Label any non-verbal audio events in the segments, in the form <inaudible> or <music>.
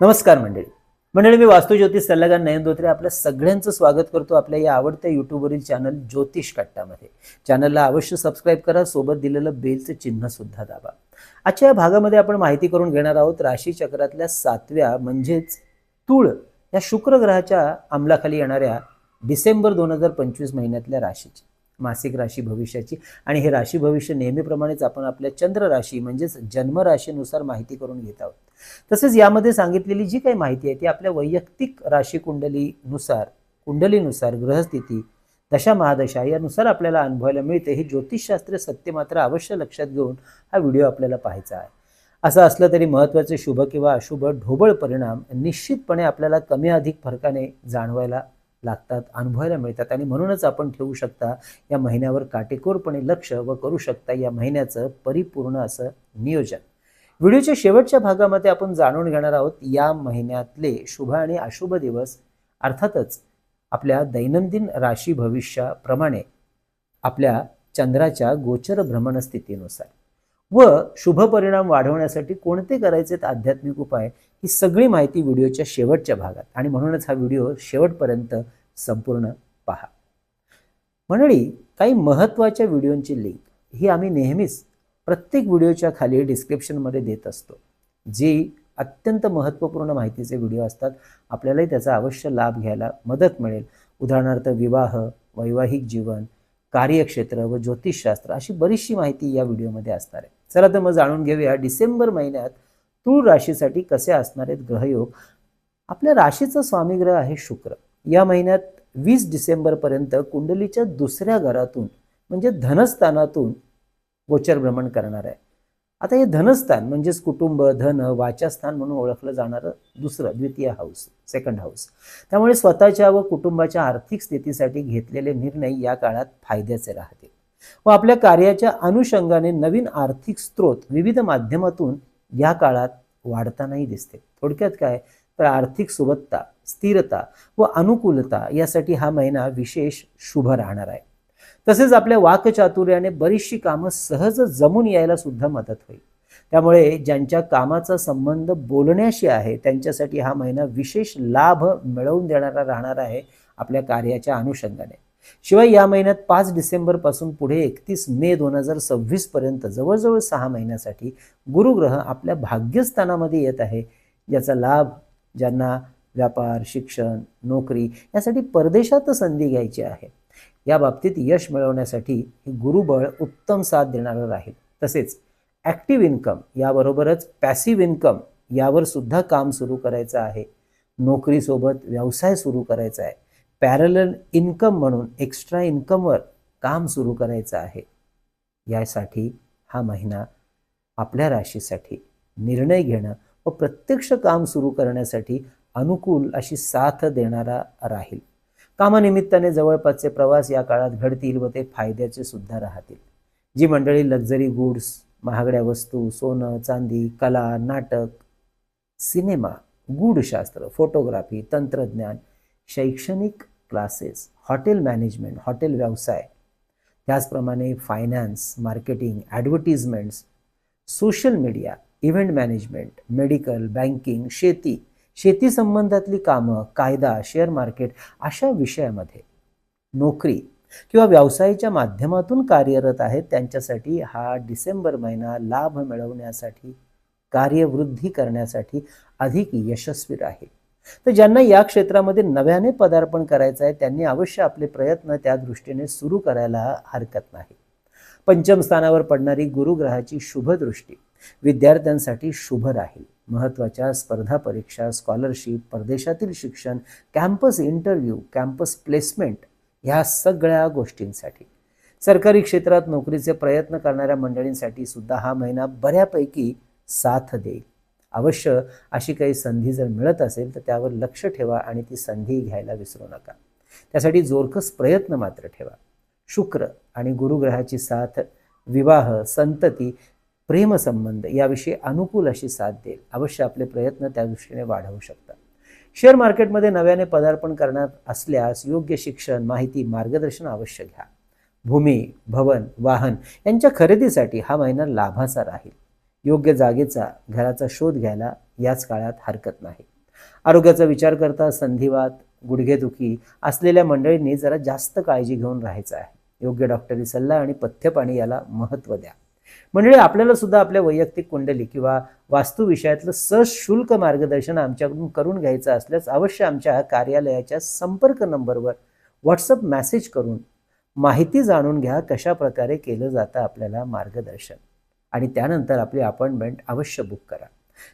नमस्कार मंडळी. मंडळी मी वास्तू ज्योतिष सल्लागार नयन धोत्रे आपल्या सगळ्यांचं स्वागत करतो आपल्या या आवडत्या यूट्यूबवरील चॅनल ज्योतिष कट्टामध्ये. चॅनलला अवश्य सबस्क्राईब करा सोबत दिलेलं बेलचं चिन्ह सुद्धा दाबा. आजच्या या भागामध्ये आपण माहिती करून घेणार आहोत राशी चक्रातल्या सातव्या म्हणजेच तुळ या शुक्र ग्रहाच्या अंमलाखाली येणाऱ्या डिसेंबर दोन हजार पंचवीस महिन्यातल्या राशीची. मासिक राशी भविष्याची. आणि हे राशी भविष्य नेहमीप्रमाणेच आपण आपल्या चंद्र राशी म्हणजेच जन्म राशीनुसार माहिती करून घेत आहोत. तसेच यामध्ये सांगितलेली जी काही माहिती आहे ती आपल्या वैयक्तिक राशी कुंडलीनुसार कुंडलीनुसार ग्रहस्थिती दशा महादशा यानुसार आपल्याला अनुभवायला मिळते. हे ज्योतिषशास्त्र सत्य मात्र अवश्य लक्षात घेऊन हा व्हिडिओ आपल्याला पाहायचा आहे. असं असलं तरी महत्त्वाचे शुभ किंवा अशुभ ढोबळ परिणाम निश्चितपणे आपल्याला कमी अधिक फरकाने जाणवायला लागतात अनुभवायला मिळतात आणि म्हणूनच आपण ठेवू शकता या महिन्यावर काटेकोरपणे लक्ष व करू शकता या महिन्याचं परिपूर्ण असं नियोजन. व्हिडिओच्या शेवटच्या भागामध्ये आपण जाणून घेणार आहोत या महिन्यातले शुभ आणि अशुभ दिवस अर्थातच आपल्या दैनंदिन राशी भविष्याप्रमाणे आपल्या चंद्राच्या गोचर भ्रमण स्थितीनुसार व शुभ परिणाम वाढवण्यासाठी कोणते करायचे आध्यात्मिक उपाय ही सगळी माहिती व्हिडिओच्या शेवटच्या भागात. आणि म्हणूनच हा व्हिडिओ शेवटपर्यंत संपूर्ण पहा. मंडळी काही महत्त्वाच्या व्हिडिओंची लिंक ही आम्ही नेहमीच प्रत्येक व्हिडिओच्या खाली डिस्क्रिप्शनमध्ये देत असतो. जी अत्यंत महत्त्वपूर्ण माहितीचे व्हिडिओ असतात आपल्यालाही त्याचा अवश्य लाभ घ्यायला मदत मिळेल. उदाहरणार्थ विवाह वैवाहिक जीवन कार्यक्षेत्र व ज्योतिषशास्त्र अशी बरीचशी माहिती या व्हिडिओमध्ये असणार आहे. चला तर मग जाणून घेऊया डिसेंबर महिन्यात तूळ राशीसाठी कसे असणार आहेत ग्रहयोग. आपल्या राशीचा स्वामीग्रह आहे शुक्र. या महिन्यात वीस डिसेंबरपर्यंत कुंडलीच्या दुसऱ्या घरातून म्हणजे धनस्थानातून गोचर भ्रमण करणार आहे. आता हे धनस्थान म्हणजेच कुटुंब धन वाचास्थान म्हणून ओळखलं जाणारं दुसरं द्वितीय हाऊस सेकंड हाऊस त्यामुळे स्वतःच्या व कुटुंबाच्या आर्थिक स्थितीसाठी घेतलेले निर्णय या काळात फायद्याचे राहतील. व आपल्या कार्याच्या अनुषंगाने नवीन आर्थिक स्रोत विविध माध्यमातून या काळात वाढतानाही दिसते थोडक्यात काय? तर आर्थिक सुबत्ता स्थिरता व अनुकूलता यासाठी हा महिना विशेष शुभ राहणार आहे. तसेच आपल्या वाकचातुर्याने बरीचशी कामं सहज जमून यायला सुद्धा मदत होईल. त्यामुळे ज्यांच्या कामाचा संबंध बोलण्याशी आहे त्यांच्यासाठी हा महिना विशेष लाभ मिळवून देणारा राहणार आहे आपल्या कार्याच्या अनुषंगाने. शिवाय या महिन्यात पाच डिसेंबरपासून पुढे एकतीस मे दोन हजार सव्वीस पर्यंत जवळजवळ सहा महिन्यासाठी गुरुग्रह आपल्या भाग्यस्थानामध्ये येत आहे याचा लाभ ज्यांना व्यापार शिक्षण नोकरी यासाठी परदेशात संधी घ्यायची आहे. या बाबतीत यश मिळवण्यासाठी हे गुरुबळ उत्तम साथ देणारं राहील. तसेच ॲक्टिव्ह इन्कम याबरोबरच पॅसिव्ह इन्कम यावर सुद्धा काम सुरू करायचं आहे. नोकरीसोबत व्यवसाय सुरू करायचा आहे. पॅरलल इन्कम म्हणून एक्स्ट्रा इन्कमवर काम सुरू करायचं आहे. यासाठी हा महिना आपल्या राशीसाठी निर्णय घेणं व प्रत्यक्ष काम सुरू करण्यासाठी अनुकूल अशी साथ देणारा राहील. कामानिमित्ताने जवळपासचे प्रवास या काळात घडतील व ते फायद्याचे सुद्धा राहतील. जी मंडळी लक्झरी गुड्स महागड्या वस्तू सोनं चांदी कला नाटक सिनेमा गूढशास्त्र फोटोग्राफी तंत्रज्ञान शैक्षणिक क्लासेस हॉटेल मॅनेजमेंट हॉटेल व्यवसाय त्याचप्रमाणे finance marketing advertisements social media event management medical banking शेती शेती संबंधातली कामं कायदा शेअर मार्केट अशा विषयामध्ये नोकरी किंवा व्यवसायाच्या माध्यमातून कार्यरत आहेत त्यांच्यासाठी हा डिसेंबर महिना लाभ मिळवण्यासाठी कार्यवृद्धी करण्यासाठी अधिक यशस्वी राहील. तर ज्यांना या क्षेत्रामध्ये नव्याने पदार्पण करायचं आहे त्यांनी अवश्य आपले प्रयत्न त्या दृष्टीने सुरू करायला हरकत नाही. पंचम स्थानावर पडणारी गुरुग्रहाची शुभदृष्टी विद्यार्थ्यांसाठी शुभ राहील. महत्त्वाच्या स्पर्धा परीक्षा स्कॉलरशिप परदेशातील शिक्षण कॅम्पस इंटरव्ह्यू कॅम्पस प्लेसमेंट ह्या सगळ्या गोष्टींसाठी. सरकारी क्षेत्रात नोकरीचे प्रयत्न करणाऱ्या मंडळींसाठी सुद्धा हा महिना बऱ्यापैकी साथ देईल. अवश्य अशी काही संधी जर मिळत असेल तर त्यावर लक्ष ठेवा आणि ती संधी घ्यायला विसरू नका. त्यासाठी जोरकस प्रयत्न मात्र ठेवा. शुक्र आणि गुरुग्रहाची साथ विवाह संतती प्रेमसंबंध याविषयी अनुकूल अशी साथ देईल. अवश्य आपले प्रयत्न त्या दृष्टीने वाढवू शकतात. शेअर मार्केटमध्ये नव्याने पदार्पण करणार असल्यास योग्य शिक्षण माहिती मार्गदर्शन अवश्य घ्या. भूमी भवन वाहन यांच्या खरेदीसाठी हा महिना लाभाचा राहील. योग्य जागेचा घराचा शोध घ्यायला याच काळात हरकत नाही. आरोग्याचा विचार करता संधिवात गुडघेदुखी असलेल्या मंडळींनी जरा जास्त काळजी घेऊन राहायचं आहे. योग्य डॉक्टरी सल्ला आणि पथ्यपाणी याला महत्त्व द्या. मंडळी आपल्याला सुद्धा आपल्या वैयक्तिक कुंडली किंवा वास्तुविषयातलं सशुल्क मार्गदर्शन आमच्याकडून करून घ्यायचं असल्यास अवश्य आमच्या कार्यालयाच्या संपर्क नंबरवर व्हॉट्सअप मेसेज करून माहिती जाणून घ्या कशा प्रकारे केलं जातं आपल्याला मार्गदर्शन. आणि त्यानंतर आपली अपॉइंटमेंट अवश्य बुक करा.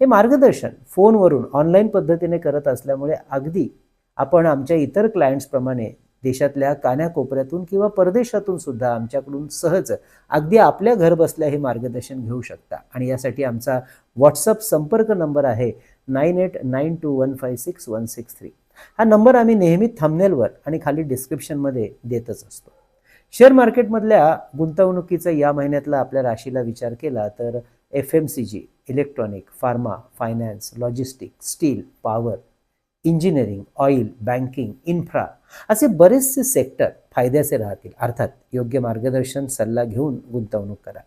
हे मार्गदर्शन फोनवरून ऑनलाईन पद्धतीने करत असल्यामुळे अगदी आपण आमच्या इतर क्लायंट्सप्रमाणे देशातल्या कानाकोपऱ्यातून किंवा परदेशातून सुद्धा आमच्याकडून सहज अगदी आपल्या घर बसल्या हे मार्गदर्शन घेऊ शकता. आणि यासाठी आमचा व्हॉट्सअप संपर्क नंबर आहे nine eight nine two one five six one six three. हा नंबर आम्ही नेहमी थंबनेलवर आणि खाली डिस्क्रिप्शनमध्ये देतच असतो. शेअर मार्केटमधल्या गुंतवणुकीचा या महिन्यातला आपल्या राशीला विचार केला तर F M C G electronic pharma finance logistic steel power engineering oil banking infra असे बरेचसे सेक्टर फायद्याचे राहतील. अर्थात योग्य मार्गदर्शन सल्ला घेऊन गुंतवणूक करा.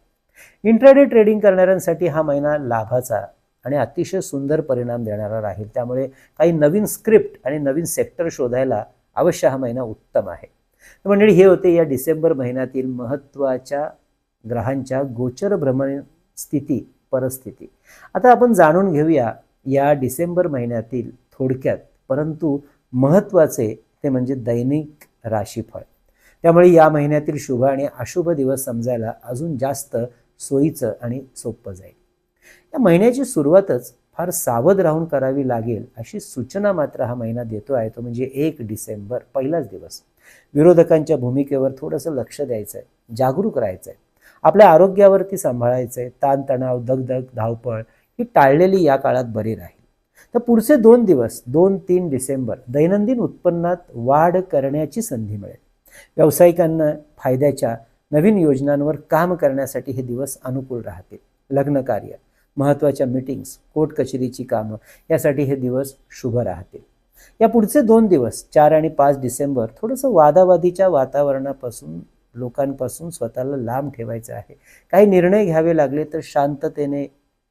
इंट्राडे ट्रेडिंग करणाऱ्यांसाठी हा महिना लाभाचा आणि अतिशय सुंदर परिणाम देणारा राहील. त्यामुळे काही नवीन स्क्रिप्ट आणि नवीन सेक्टर शोधायला अवश्य हा महिना उत्तम आहे. मंडळी हे होते या डिसेंबर महिन्यातील महत्त्वाच्या ग्रहांच्या गोचर भ्रमण स्थिती परिस्थिती. आता आपण जाणून घेऊया या डिसेंबर महिन्यातील थोडक्यात. परंतु महत्त्वाचे ते म्हणजे दैनिक राशीफळ. त्यामुळे या महिन्यातील शुभ आणि अशुभ दिवस समजायला अजून जास्त सोयीचं आणि सोपं जाईल. या महिन्याची सुरुवातच फार सावध राहून करावी लागेल अशी सूचना मात्र हा महिना देतो आहे. तो म्हणजे एक डिसेंबर पहिलाच दिवस. विरोधकांच्या भूमिकेवर थोडंसं लक्ष द्यायचं आहे जागरूक राहायचं आहे आपल्या आरोग्यावरती सांभाळायचं आहे ताणतणाव दगदग धावपळ ही टाळलेली या काळात बरी राहील. तर पुढचे दोन दिवस दोन तीन डिसेंबर दैनंदिन उत्पन्नात वाढ करण्याची संधी मिळेल. व्यावसायिकांना फायद्याच्या नवीन योजनांवर काम करण्यासाठी हे दिवस अनुकूल राहतील. लग्नकार्य महत्त्वाच्या मीटिंग्स कोर्ट कचेरीची कामं यासाठी हे दिवस शुभ राहतील. या पुढचे दोन दिवस चार आणि पाच डिसेंबर थोडंसं वादावादीच्या वातावरणापासून लोकांपासून स्वतःला लांब ठेवायचं आहे. काही निर्णय घ्यावे लागले तर शांततेने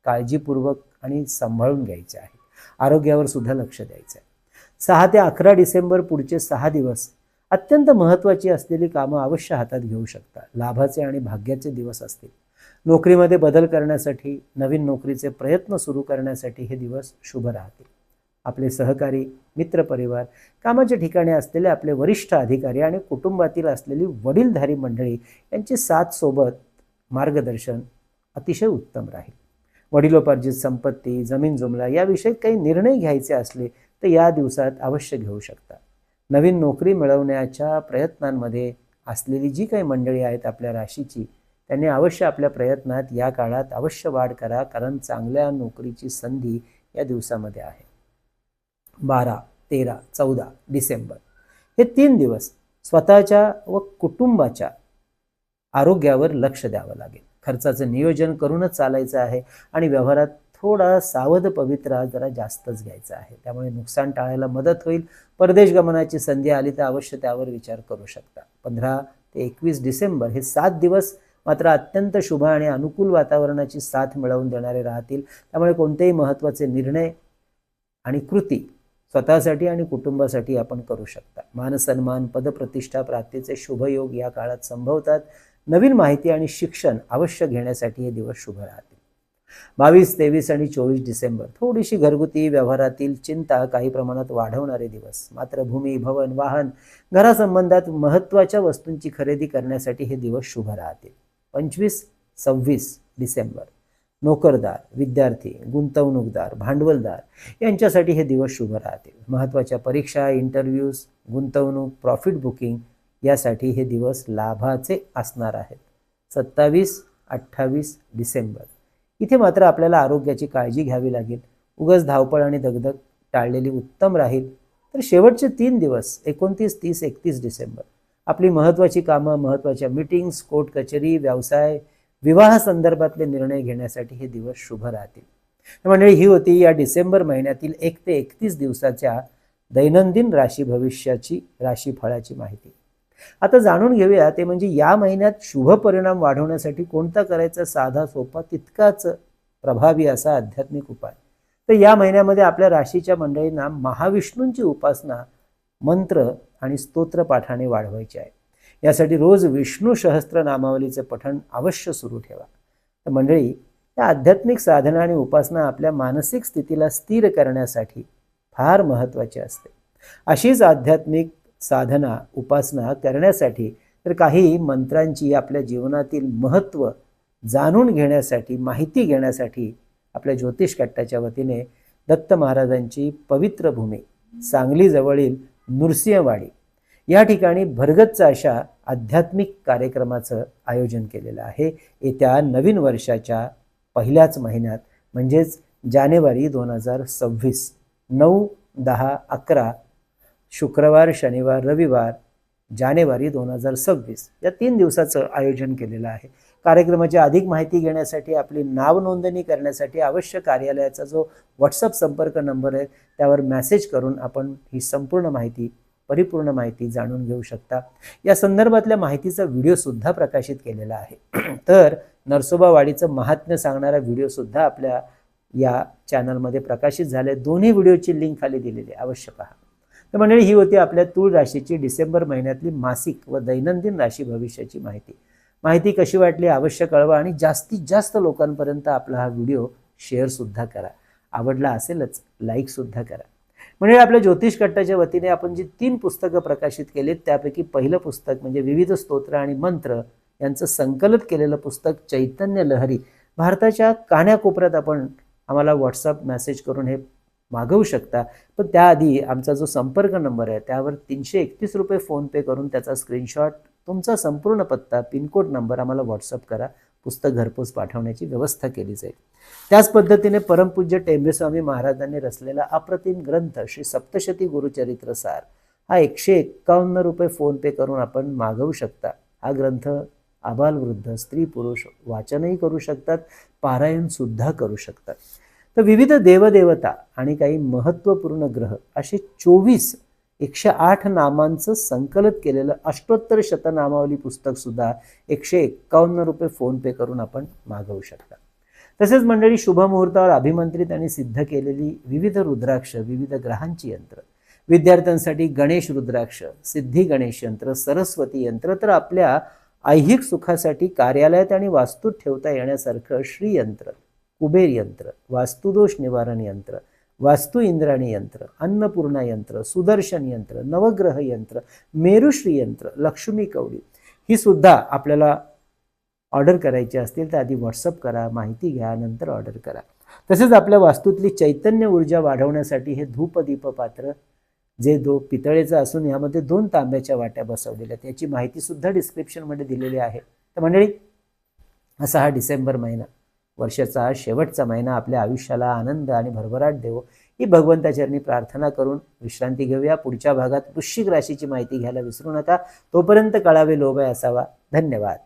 काळजीपूर्वक आणि सांभाळून घ्यायचे आहे. आरोग्यावर सुद्धा लक्ष द्यायचं आहे सहा ते अकरा डिसेंबर पुढचे सहा दिवस अत्यंत महत्त्वाची असलेली कामं अवश्य हातात घेऊ शकता लाभाचे आणि भाग्याचे दिवस असतील. नोकरीमध्ये बदल करण्यासाठी नवीन नोकरीचे प्रयत्न सुरू करण्यासाठी हे दिवस शुभ राहतील. आपले सहकारी मित्रपरिवार कामाच्या ठिकाणी असलेले आपले वरिष्ठ अधिकारी आणि कुटुंबातील असलेली वडीलधारी मंडळी यांची साथ सोबत मार्गदर्शन अतिशय उत्तम राहील. वडिलोपार्जित संपत्ती जमीन जुमला याविषयी काही निर्णय घ्यायचे असले तर या दिवसात अवश्य घेऊ शकता. नवीन नोकरी मिळवण्याच्या प्रयत्नांमध्ये असलेली जी काही मंडळी आहेत आपल्या राशीची त्यांनी अवश्य आपल्या प्रयत्नात या काळात अवश्य वाढ करा कारण चांगल्या नोकरीची संधी या दिवसामध्ये आहे. बारा तेरा चौदा डिसेंबर. हे तीन दिवस स्वतःच्या व कुटुंबाच्या आरोग्यावर लक्ष द्यावं लागेल. खर्चाचं नियोजन करूनच चालायचं आहे आणि व्यवहारात थोडा सावध पवित्रा जरा जास्तच घ्यायचा आहे. त्यामुळे नुकसान टाळायला मदत होईल. परदेश गमनाची संधी आली तर अवश्य त्यावर विचार करू शकता. पंधरा ते एकवीस डिसेंबर हे सात दिवस मात्र अत्यंत शुभ आणि अनुकूल वातावरणाची साथ मिळवून देणारे राहतील. त्यामुळे कोणतेही महत्त्वाचे निर्णय आणि कृती स्वतःसाठी आणि कुटुंबासाठी आपण करू शकता. मानसन्मान पदप्रतिष्ठा प्राप्तीचे शुभयोग या काळात संभवतात. नवीन माहिती आणि शिक्षण अवश्य घेण्यासाठी हे दिवस शुभ राहतील. बावीस तेवीस आणि चोवीस डिसेंबर थोडीशी घरगुती व्यवहारातील चिंता काही प्रमाणात वाढवणारे दिवस. मात्र भूमी भवन वाहन घरासंबंधात महत्त्वाच्या वस्तूंची खरेदी करण्यासाठी हे दिवस शुभ राहतील. पंचवीस सव्वीस डिसेंबर नोकरदार विद्यार्थी गुंतवणूकदार भांडवलदार यांच्यासाठी हे दिवस शुभ राहतील. महत्त्वाच्या परीक्षा इंटरव्ह्यूज गुंतवणूक प्रॉफिट बुकिंग यासाठी हे दिवस लाभाचे असणार आहेत. सत्तावीस अठ्ठावीस डिसेंबर. इथे मात्र आपल्याला आरोग्याची काळजी घ्यावी लागेल. उगस धावपळ आणि दगदग टाळलेली उत्तम राहील. तर शेवटचे तीन दिवस एकोणतीस तीस एकतीस डिसेंबर. आपली महत्त्वाची कामं महत्त्वाच्या मीटिंग्स कोर्ट कचेरी व्यवसाय विवाह संदर्भातले निर्णय घेण्यासाठी हे दिवस शुभ राहतील. मंडळी ही होती या डिसेंबर महिन्यातील एक ते एकतीस दिवसाच्या दैनंदिन राशी भविष्याची राशी फळाची माहिती. आता जाणून घेऊया ते म्हणजे या महिन्यात शुभ परिणाम वाढवण्यासाठी कोणता करायचा साधा सोपा तितकाच प्रभावी असा आध्यात्मिक उपाय. तर या महिन्यामध्ये आपल्या राशीच्या मंडळींना महाविष्णूंची उपासना मंत्र आणि स्तोत्र पाठाने वाढवायची आहे. यासाठी रोज विष्णू सहस्त्र नामावलीचे पठण अवश्य सुरू ठेवा. तर मंडळी या आध्यात्मिक साधना आणि उपासना आपल्या मानसिक स्थितीला स्थिर करण्यासाठी फार महत्त्वाची असते. अशीच आध्यात्मिक साधना उपासना करण्यासाठी तर काही मंत्रांची आपल्या जीवनातील महत्त्व जाणून घेण्यासाठी माहिती घेण्यासाठी आपल्या ज्योतिष कट्टाच्या वतीने दत्त महाराजांची पवित्र भूमी सांगलीजवळील नृसिंहवाडी या ठिकाणी भरगच्च अशा आध्यात्मिक कार्यक्रमाचं आयोजन केलेलं आहे. येत्या नवीन वर्षाच्या पहिल्याच महिन्यात म्हणजेच जानेवारी दोन हजार सव्वीस नऊ दहा अकरा शुक्रवार शनिवार रविवार जानेवारी दोन हजार सव्वीस या तीन दिवसाचं आयोजन केलेलं आहे. कार्यक्रमाची अधिक माहिती घेण्यासाठी आपली नाव नोंदणी करण्यासाठी अवश्य कार्यालयाचा जो व्हॉट्सअप संपर्क नंबर आहे त्यावर मेसेज करून आपण ही संपूर्ण माहिती परिपूर्ण माहिती जाणून घेऊ शकता. या संदर्भातल्या माहितीचा व्हिडिओसुद्धा प्रकाशित केलेला आहे. <clears throat> तर नरसोबावाडीचं महात्म्य सांगणारा व्हिडिओसुद्धा आपल्या या चॅनलमध्ये प्रकाशित झाले दोन्ही व्हिडिओची लिंक खाली दिलेली आहे. पहा. तर मंडळी ही होती आपल्या तूळ राशीची डिसेंबर महिन्यातली मासिक व दैनंदिन राशी भविष्याची माहिती. माहिती कशी वाटली अवश्य कळवा आणि जास्तीत जास्त लोकांपर्यंत आपला हा व्हिडिओ शेअरसुद्धा करा. आवडला असेलच लाईकसुद्धा करा. म्हणजे आपल्या ज्योतिष कट्टाच्या वतीने आपण जी तीन पुस्तकं प्रकाशित केलीत त्यापैकी पहिलं पुस्तक म्हणजे विविध स्तोत्र आणि मंत्र यांचं संकलित केलेलं पुस्तक चैतन्य लहरी भारताच्या कान्याकोपऱ्यात आपण आम्हाला व्हॉट्सअप मेसेज करून हे मागवू शकता. पण त्याआधी आमचा जो संपर्क नंबर आहे त्यावर तीनशे एकतीस रुपये फोनपे करून त्याचा स्क्रीनशॉट तुमचा संपूर्ण पत्ता पिनकोड नंबर आम्हाला व्हॉट्सअप करा. पुस्तक घरपोच पाठवण्याची व्यवस्था केली जाईल. त्याच पद्धतीने परमपूज्य टेंबेस्वामी महाराजांनी रचलेला अप्रतिम ग्रंथ श्री सप्तशती गुरुचरित्र सार हा एकशे एक्कावन्न रुपये फोनपे करून आपण मागवू शकता. हा ग्रंथ आबालवृद्ध स्त्री पुरुष वाचनही करू शकतात पारायणसुद्धा करू शकतात. तर विविध देवदेवता आणि काही महत्त्वपूर्ण ग्रह असे चोवीस एकशे आठ नामांचं संकलित केलेलं अष्टोत्तर शतनामावली पुस्तकसुद्धा एकशे एक्कावन्न रुपये फोनपे करून आपण मागवू शकता. तसेच मंडळी शुभमुहूर्तावर अभिमंत्रित आणि सिद्ध केलेली विविध रुद्राक्ष विविध ग्रहांची यंत्र. विद्यार्थ्यांसाठी गणेश रुद्राक्ष सिद्धी गणेश यंत्र सरस्वती यंत्र तर आपल्या ऐहिक सुखासाठी कार्यालयात आणि वास्तूत ठेवता येण्यासारखं श्रीयंत्र कुबेर यंत्र वास्तुदोष निवारण यंत्र वास्तु इंद्राणी यंत्र अन्नपूर्णा यंत्र सुदर्शन यंत्र नवग्रह यंत्र मेरुश्री यंत्र लक्ष्मी कवडी ही सुद्धा आपल्याला ऑर्डर करायची असतील तर आधी व्हॉट्सअप करा माहिती घ्या नंतर ऑर्डर करा. तसेच आपल्या वास्तूतली चैतन्य ऊर्जा वाढवण्यासाठी हे धूपदीप पात्र जे दो पितळेचं असून यामध्ये दोन तांब्याच्या वाट्या बसवलेल्या आहेत. याची माहितीसुद्धा डिस्क्रिप्शनमध्ये दिलेली आहे. तर मंडळी असा हा डिसेंबर महिना. वर्षाचा शेवटचा महिना आपल्या आयुष्याला आनंद आणि भरभराट देवो. ही भगवंताचरणी प्रार्थना करून विश्रांती घेऊया. पुढच्या भागात वृश्चिक राशीची माहिती घ्यायला विसरू नका. तोपर्यंत कळावे लोभय असावा. धन्यवाद.